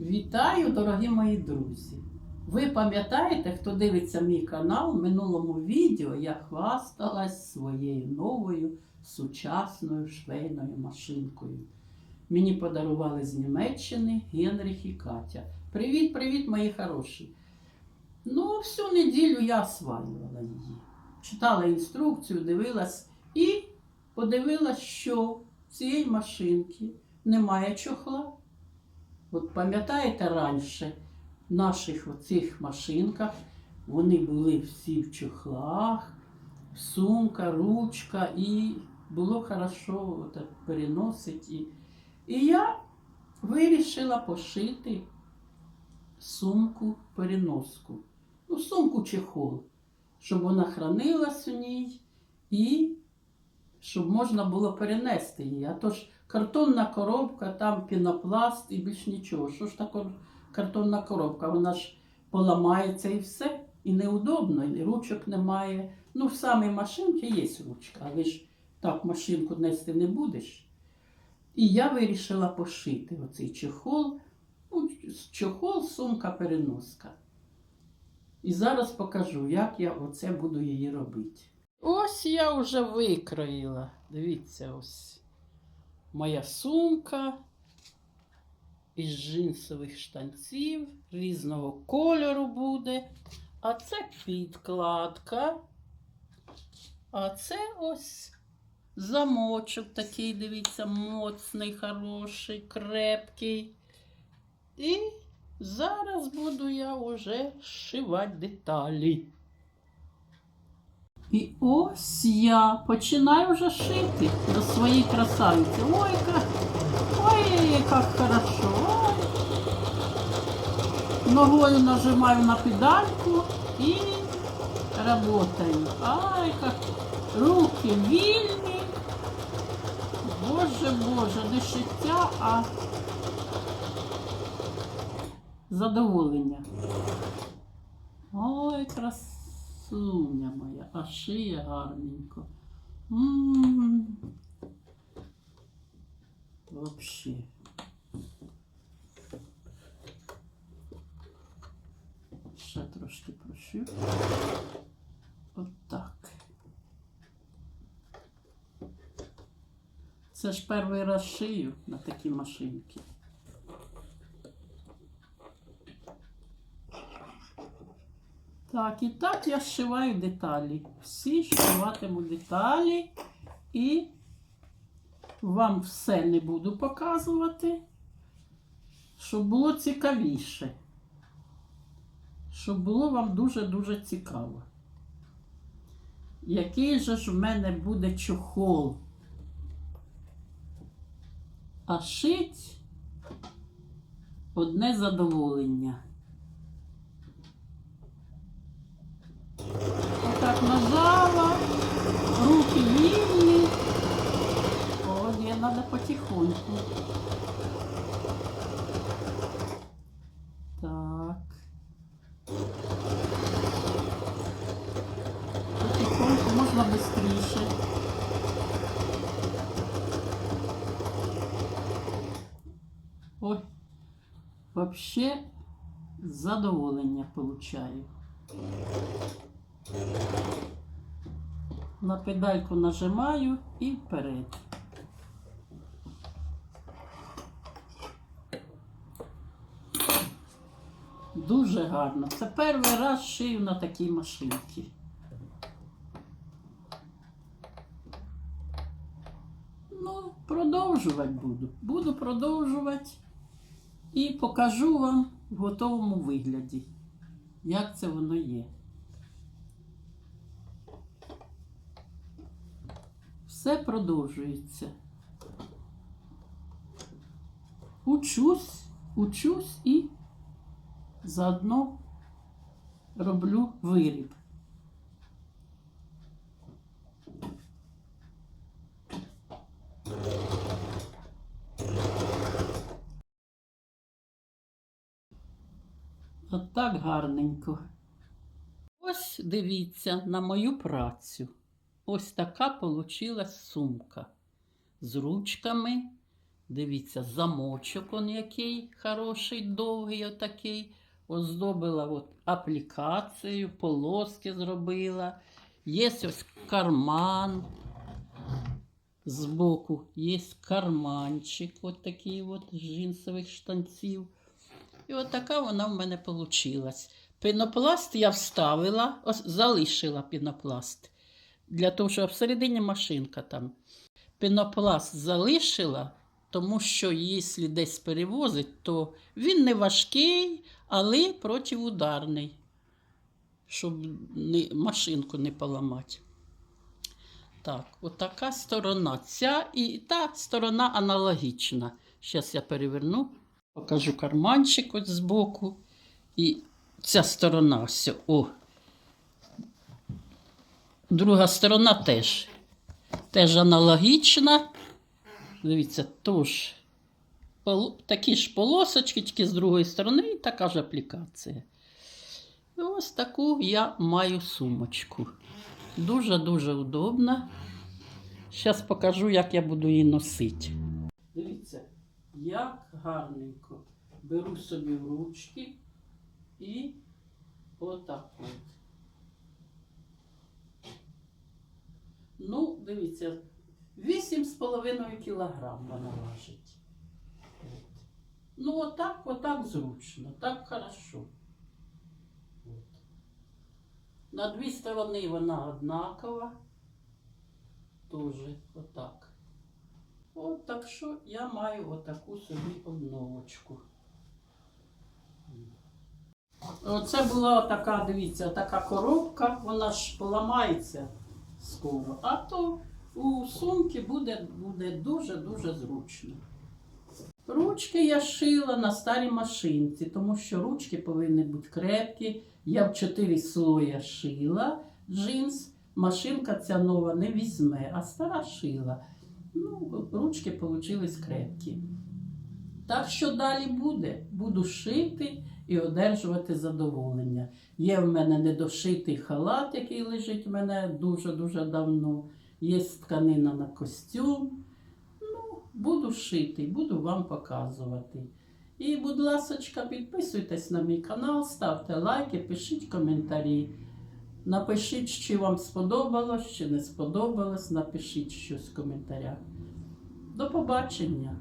Вітаю, дорогі мої друзі! Ви пам'ятаєте, хто дивиться мій канал, в минулому відео я хвасталась своєю новою сучасною швейною машинкою. Мені подарували з Німеччини Генріх і Катя. Привіт, привіт, мої хороші! Ну, всю неділю я осваювала її. Читала інструкцію, дивилась і подивилась, що цієї машинки немає чохла. От пам'ятаєте раніше в наших оцих машинках вони були всі в чохлах, сумка, ручка, і було хорошо переносити. І, і я вирішила пошити сумку переноску. Ну, сумку чехол, щоб вона хранилась у ній і щоб можна було перенести її. А то ж картонна коробка, там пінопласт і більш нічого. Що ж таке картонна коробка? Вона ж поламається і все. І неудобно, і ручок немає. Ну, в самій машинці є ручка, але ж так машинку нести не будеш. І я вирішила пошити оцей чехол. Ну, чохол, сумка, переноска. І зараз покажу, як я оце буду її робити. Ось я вже викроїла. Дивіться, ось моя сумка із джинсових штанців різного кольору буде. А це підкладка. А це ось замочок такий, дивіться, моцний, хороший, крепкий. І зараз буду я вже зшивати деталі. І ось я починаю вже шити до своєї красавиці. Ой, як, ой, як хорошо. Ногою нажимаю на педальку і работаю. Ай, як руки вільні. Боже, Боже, не шиття, а задоволення. Ой, красуня моя, а шия гарненько. М. Ще трошки прощу. Отак. Це ж перший раз шию на такі машинки. Так, і так я зшиваю деталі. Всі зшиватиму деталі і вам все не буду показувати, щоб було цікавіше. Щоб було вам дуже-дуже цікаво. Який же ж в мене буде чохол? А шить одне задоволення. Отак нажала, руки вільні. О, ні, треба потихоньку. Так. Потихоньку можна швидше. Ой, вообще задоволення получаю. На педальку нажимаю і вперед. Дуже гарно. Це перший раз шию на такій машинці. Ну, продовжувати буду. Буду продовжувати і покажу вам в готовому вигляді, як це воно є. Все продовжується. Учусь, учусь і заодно роблю виріб. От так гарненько. Ось дивіться на мою працю. Ось така получилась сумка з ручками, Дивіться, замочок он який хороший, довгий отакий. Оздобила от аплікацію, полоски зробила. Є ось карман. Збоку є карманчик, от такий от з джинсових штанців. І от така вона в мене вийшла. Пінопласт я вставила, залишила пінопласт. Для того, щоб всередині машинка там. Пінопласт залишила, тому що якщо десь перевозить, то він не важкий, але протиударний, щоб не, машинку не поламати. Так, отака сторона. Ця і та сторона аналогічна. Зараз я переверну, покажу карманчик ось збоку. І ця сторона все. О. Друга сторона теж. Теж аналогічна. Дивіться, пол- такі ж полосочки, тільки з другої сторони, і така ж аплікація. І ось таку я маю сумочку. Дуже-дуже удобна. Зараз покажу, як я буду її носити. Дивіться, як гарненько беру собі в ручки і отак от. Ну, дивіться, 8,5 кілограм вона важить. Ну, отак, отак зручно, так хорошо. На дві сторони вона однакова. Тоже отак. От так що я маю отаку собі обновочку. Оце була така, дивіться, така коробка, вона ж поламається скоро. А то у сумки буде, буде дуже-дуже зручно. Ручки я шила на старій машинці, тому що ручки повинні бути крепкі. Я в 4 слоя шила джинс. Машинка ця нова не візьме, а стара шила. Ну, ручки вийшли крепкі. Так що далі буде? Буду шити і одержувати задоволення. Є в мене недошитий халат, який лежить в мене дуже-дуже давно. Є тканина на костюм. Ну, буду шити, буду вам показувати. І, будь ласка, підписуйтесь на мій канал, ставте лайки, пишіть коментарі. Напишіть, чи вам сподобалось, чи не сподобалось. Напишіть щось в коментарях. До побачення!